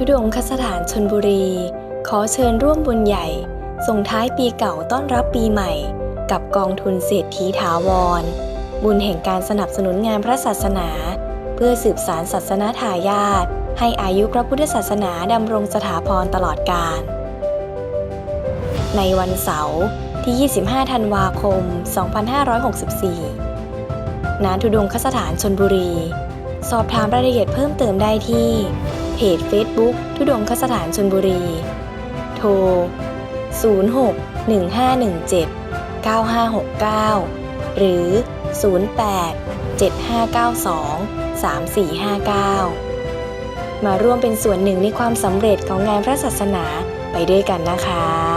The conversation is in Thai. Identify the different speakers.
Speaker 1: ทุดงคสถานชนบุรี ขอเชิญร่วมบุญใหญ่ ส่งท้ายปีเก่าต้อนรับปีใหม่ กับกองทุนเศรษฐีถาวร บุญแห่งการสนับสนุนงานพระศาสนา เพื่อสืบสารศาสนาทายาทให้อายุพระพุทธศาสนาดำรงสถาพรตลอดกาลในวันเสาร์ที่ 25 ธันวาคม 2564 ณ ทุดงคสถานชนบุรี สอบถามรายละเอียดเพิ่มเติมได้ที่ เพจ Facebook ทุดงคสถานชนบุรี โทร 06 1517 9569 หรือ 08 7592 3459 มาร่วมเป็นส่วนหนึ่งในความสำเร็จของงานพระศาสนาไปด้วยกันนะคะ